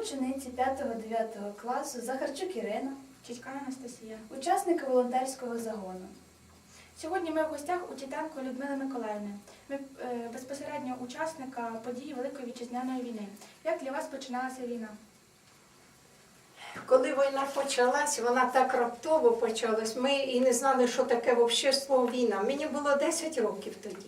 учениці 5-9 класу Захарчук Ірина, Чичка Анастасія. учасники волонтерського загону. Сьогодні ми в гостях у Тітенко Людмили Миколаївни. Ми е, безпосередньо учасника події Великої вітчизняної війни. Як для вас починалася війна? Коли війна почалась, вона так раптово почалась. Ми і не знали, що таке взагалі слово війна. Мені було 10 років тоді.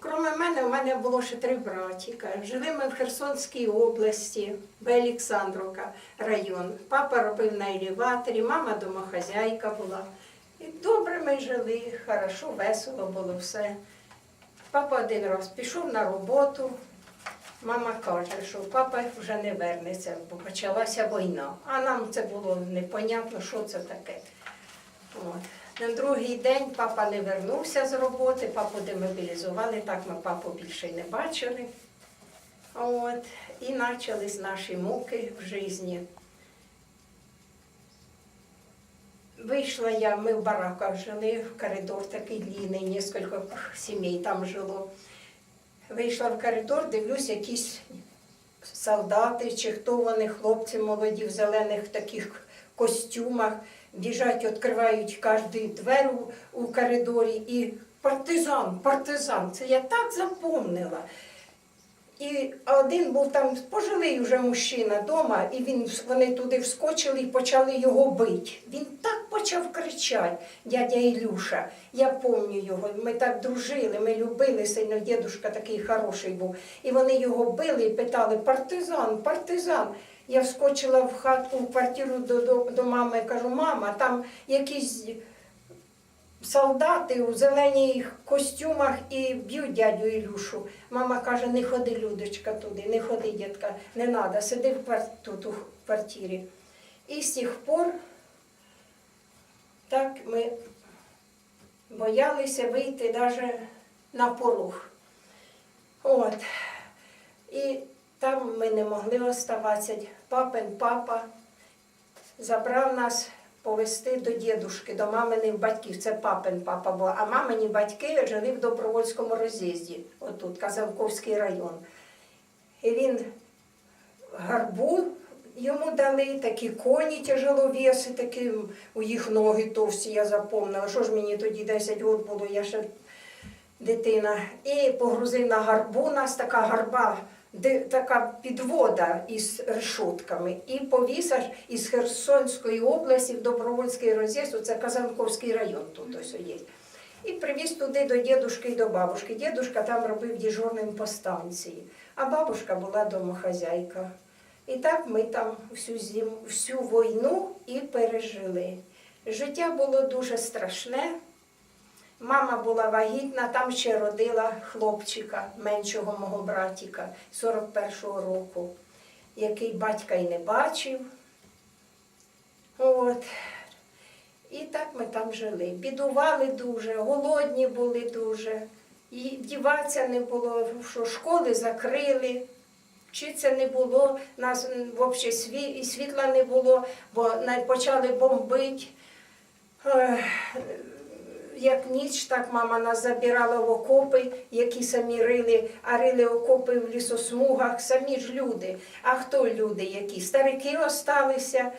Кроме мене, у мене було ще три братіка. Жили ми в Херсонській області, Олександровка район. Папа робив на елеваторі, мама домохазяйка була. І добре ми жили, хорошо, весело було все. Папа один раз пішов на роботу, Мама каже, що папа вже не вернеться, бо почалася війна. А нам це було непонятно, що це таке. От. На другий день папа не вернувся з роботи, папу демобілізували, так ми папу більше не бачили. От. І почались наші муки в житті. Вийшла я, ми в бараках жили, в коридор такий длинний, кілька сімей там жило. Вийшла в коридор, дивлюсь, якісь солдати чи хто вони, хлопці молоді в зелених таких костюмах, біжать, відкривають кожну двері у коридорі і партизан, партизан. Це я так запомнила. І один був там пожилий вже мужчина вдома, і він, вони туди вскочили і почали його бити. Він так почав кричати, дядя Ілюша. Я пам'ятаю його. Ми так дружили, ми любили сильно. Дідушка такий хороший був. І вони його били і питали: партизан, партизан. Я вскочила в хату, в квартиру до, до, до мами, кажу, мама, там якісь солдати у зелених костюмах і б'ють дядю Ілюшу. Мама каже, не ходи, Людочка, туди, не ходи, дітка, не треба, сиди в тут у квартирі. І з тих пор так ми боялися вийти навіть на порог. От. І там ми не могли оставатися. Папин папа забрав нас повезти до дідушки, до маминих батьків. Це папин папа був. А мамині батьки жили в Добровольському роз'їзді, отут, Казанковський район. І він гарбу йому дали, такі коні тяжеловеси, такі у їх ноги товсті, я запомнила. Що ж мені тоді 10 років було, я ще дитина. І погрузив на гарбу, у нас така гарба, де така підвода із решотками. І повіз аж із Херсонської області в Добровольський роз'їзд, це Казанковський район тут ось є. І привіз туди до дідушки і до бабушки. Дідушка там робив дежурним по станції, а бабушка була домохазяйка. І так ми там всю зим, всю війну і пережили. Життя було дуже страшне. Мама була вагітна, там ще родила хлопчика, меншого мого братіка 41-го року, який батька й не бачив. От. І так ми там жили. Бідували дуже, голодні були дуже. І вдіватися не було, що школи закрили, вчитися не було, нас взагалі сві, світла не було, бо почали бомбити. Як ніч, так мама нас забирала в окопи, які самі рили, а рили окопи в лісосмугах, самі ж люди. А хто люди які? Старики осталися,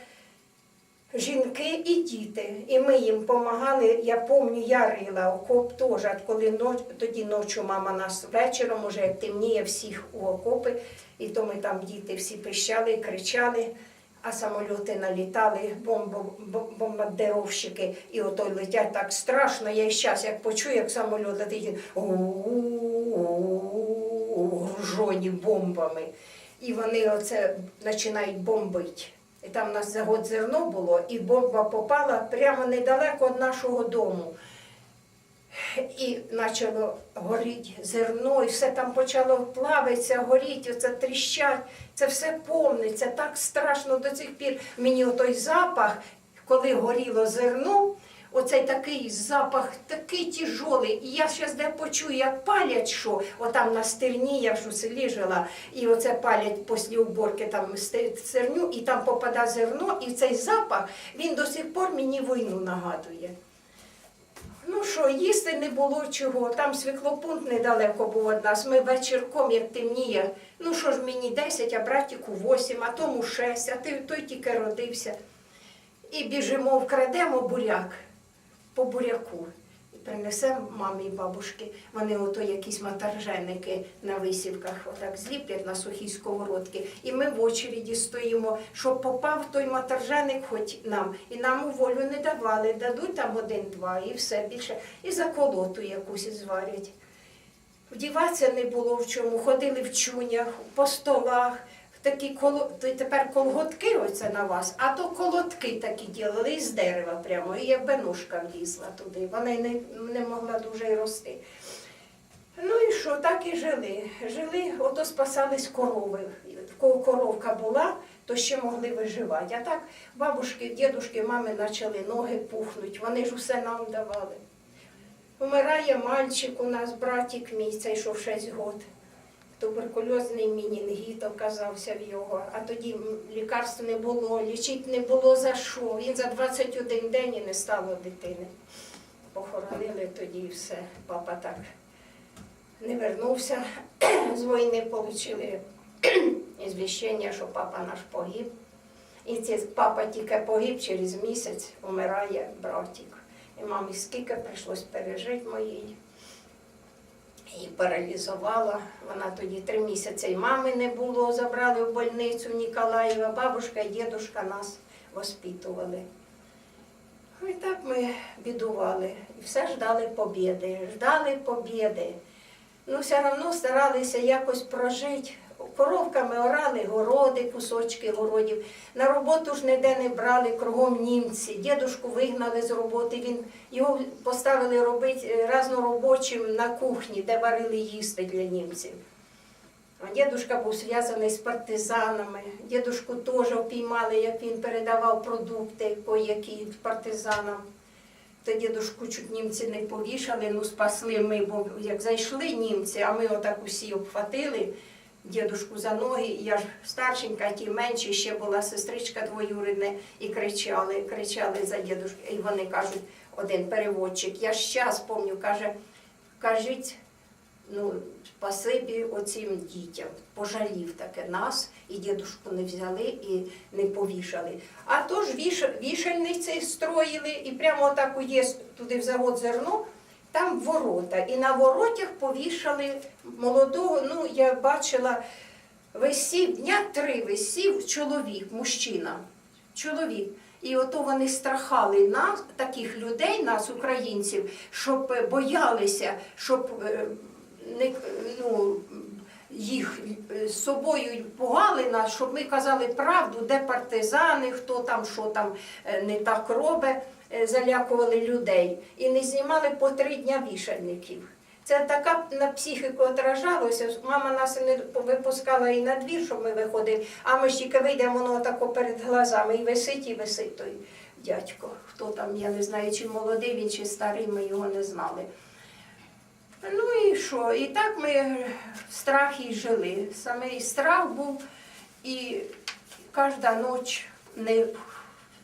жінки і діти. І ми їм допомагали. Я пам'ятаю, я рила окоп теж, коли ноч, тоді ночі мама нас вечором, уже темніє всіх у окопи, і то ми там діти всі пищали, кричали. А самольоти налітали, бомбардировщики, і ото летять так страшно. Я і зараз, як почую, як самоліт летить, у-у-у-у, гружені бомбами. І вони оце починають бомбити. І там у нас загод зерно було, і бомба попала прямо недалеко від нашого дому. І почало горіти зерно, і все там почало плавитися, горіти, оце тріщать. Це все помниться, так страшно до цих пір. Мені отой запах, коли горіло зерно, оцей такий запах, такий тяжолий. І я зараз де почую, як палять що, отам на стерні, я ж у селі жила, і оце палять після уборки там стерню, і там попадає зерно, і цей запах, він до сих пор мені війну нагадує. Ну що, їсти не було чого. Там світлопункт недалеко був від нас. Ми вечірком, як темніє. Ну що ж мені 10, а братіку 8, а тому 6, а ти- той тільки родився. І біжимо, вкрадемо буряк по буряку. І принесемо мамі і бабушки. Вони ото якісь матарженики на висівках отак зліплять на сухій сковородки. І ми в очереді стоїмо, щоб попав той матарженик хоч нам. І нам у волю не давали. Дадуть там один-два і все більше. І заколоту якусь зварять. Вдіватися не було в чому, ходили в чунях, по столах. Такі коло... то тепер колготки оце на вас, а то колотки такі ділили із дерева прямо, і якби ножка влізла туди. Вона не, не могла дуже й рости. Ну і що, так і жили. Жили, ото спасались корови. В кого коровка була, то ще могли виживати. А так бабушки, дідушки, мами почали ноги пухнуть, вони ж усе нам давали. Умирає мальчик у нас, братик мій, цей що в 6 років. Туберкульозний мінінгіт оказався в його, а тоді лікарств не було, лічити не було за що. Він за 21 день і не стало дитини. Похоронили тоді і все. Папа так не вернувся з війни, отримали звіщення, що папа наш погиб. І цей папа тільки погиб через місяць, умирає братик. І мамі скільки прийшлось пережити моїй. Її паралізувала. Вона тоді три місяці і мами не було, забрали в больницю Ніколаєва. Бабушка і дідусь нас воспитували. Ну, І так ми бідували. І все ждали побіди, ждали побіди. Ну, все одно старалися якось прожити. Коровками орали городи, кусочки городів. На роботу ж ніде не брали, кругом німці. Дідушку вигнали з роботи. Він його поставили робити е, разноробочим на кухні, де варили їсти для німців. А дідушка був зв'язаний з партизанами. Дідушку теж опіймали, як він передавав продукти які партизанам. То дідушку чуть німці не повішали, ну спасли ми, бо як зайшли німці, а ми отак усі обхватили дідушку за ноги. Я ж старшенька, ті менші, ще була сестричка двоюрідна, і кричали, кричали за дідушку. І вони кажуть, один переводчик, я щас помню, каже, кажіть, ну, спасибі оцим дітям. Пожалів таке нас, і дідушку не взяли і не повішали. А то ж віш, вішальниці строїли, і прямо отак уїзд туди в завод зерно, там ворота. І на воротях повішали молодого, ну, я бачила, висів, дня три висів чоловік, мужчина, чоловік. І ото вони страхали нас, таких людей, нас, українців, щоб е, боялися, щоб е, не, ну, їх е, з собою пугали нас, щоб ми казали правду, де партизани, хто там, що там не так робить, залякували людей. І не знімали по три дня вішальників. Це така на психіку отражалося. Мама нас не випускала і на двір, щоб ми виходили, а ми ж тільки вийдемо, воно тако перед глазами і висить, і висить той дядько. Хто там, я не знаю, чи молодий він, чи старий, ми його не знали. Ну і що? І так ми в страхі жили. Саме і страх був, і кожна ніч не,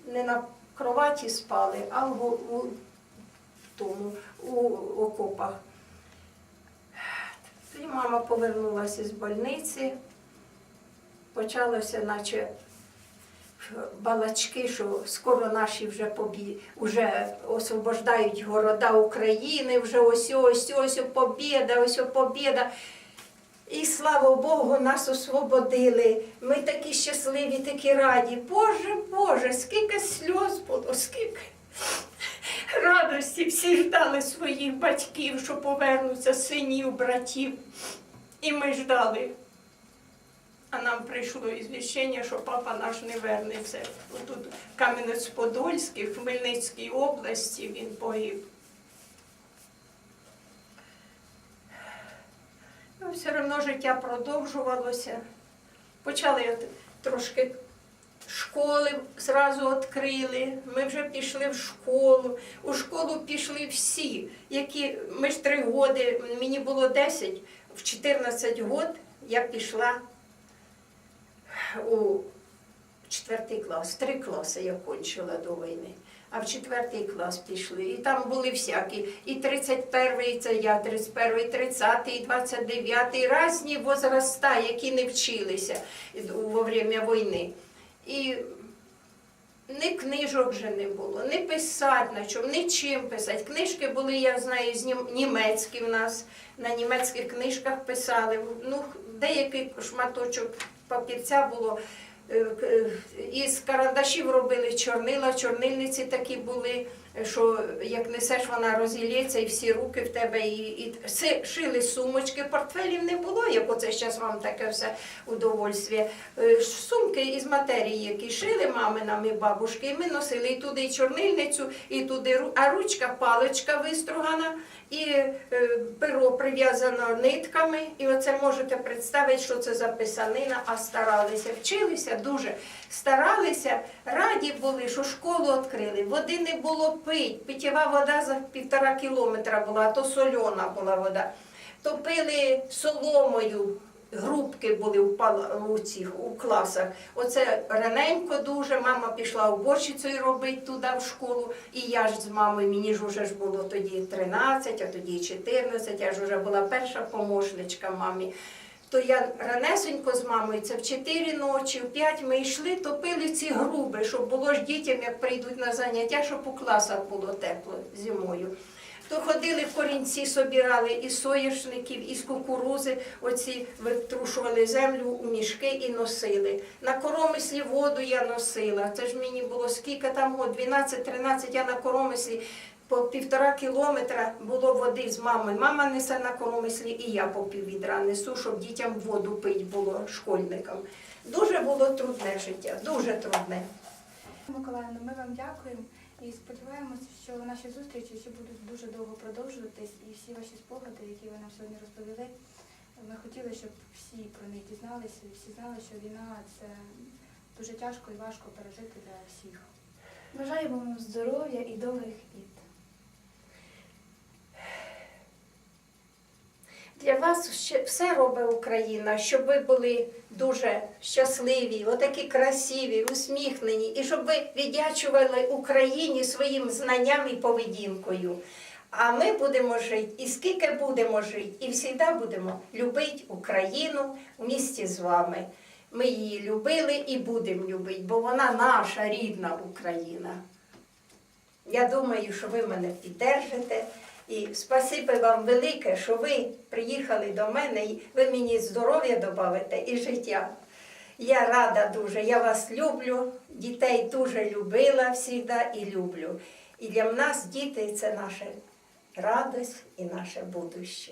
не на кроваті спали, а в, у, тому, у окопах. Тоді мама повернулася з больниці, почалося, наче балачки, що скоро наші вже побі... вже освобождають города України, вже ось ось ось побіда, ось побіда. І слава Богу, нас освободили. Ми такі щасливі, такі раді. Боже, Боже, скільки сльоз було, скільки радості. Всі ждали своїх батьків, що повернуться синів, братів. І ми ждали. А нам прийшло ізвіщення, що папа наш не вернеться. Тут Кам'янець-Подольській, в Хмельницькій області він погиб. Все одно життя продовжувалося. Почали трошки школи зразу відкрили. Ми вже пішли в школу. У школу пішли всі, які ми ж три роки, мені було 10, в 14 років я пішла у четвертий клас, три класи я кончила до війни. А в четвертий клас пішли. І там були всякі. І 31-й, це я, 31-й, 30-й, 29-й, різні возраста, які не вчилися во время війни. І ні книжок вже не було, не писати на чому, нічим писати. Книжки були, я знаю, з німецькі в нас, на німецьких книжках писали. Ну, деякий шматочок папірця було. Е, е, Із карандашів робили чорнила, чорнильниці такі були, що як несеш, вона розілється, і всі руки в тебе, і, і шили сумочки, портфелів не було, як оце зараз вам таке все удовольствие. Сумки із матерії, які шили мами нам і бабушки, і ми носили і туди і чорнильницю, і туди, а ручка, паличка вистругана, і е, перо прив'язано нитками. І оце можете представити, що це за писанина, а старалися, вчилися дуже, старалися, раді були, що школу відкрили. Води не було пить, питєва вода за півтора кілометра була, а то сольона була вода. Топили соломою. Грубки були пала- у цих у класах. Оце раненько дуже. Мама пішла уборщицею робити туди в школу. І я ж з мамою, мені ж уже ж було тоді 13, а тоді 14, я ж вже була перша помощничка мамі. То я ранесенько з мамою, це в 4 ночі, в 5 ми йшли, топили ці груби, щоб було ж дітям, як прийдуть на заняття, щоб у класах було тепло зимою. То ходили корінці, собирали із соняшників, із кукурузи, оці витрушували землю у мішки і носили. На коромислі воду я носила. Це ж мені було скільки там год, 12-13, я на коромислі по півтора кілометра було води з мамою. Мама несе на коромислі і я по піввідра несу, щоб дітям воду пить було школьникам. Дуже було трудне життя, дуже трудне. Миколаївна, ми вам дякуємо і сподіваємося, що наші зустрічі ще будуть дуже довго продовжуватись, і всі ваші спогади, які ви нам сьогодні розповіли, ми хотіли, щоб всі про них дізналися, і всі знали, що війна це дуже тяжко і важко пережити для всіх. Бажаємо вам здоров'я і довгих літ. Для вас все робить Україна, щоб ви були дуже щасливі, отакі красиві, усміхнені, і щоб ви віддячували Україні своїм знанням і поведінкою. А ми будемо жити, і скільки будемо жити, і завжди будемо любити Україну в місті з вами. Ми її любили і будемо любити, бо вона наша рідна Україна. Я думаю, що ви мене піддержите. І спасибі вам велике, що ви приїхали до мене, і ви мені здоров'я додавите і життя. Я рада дуже, я вас люблю, дітей дуже любила завжди і люблю. І для нас діти це наша радость і наше будуще.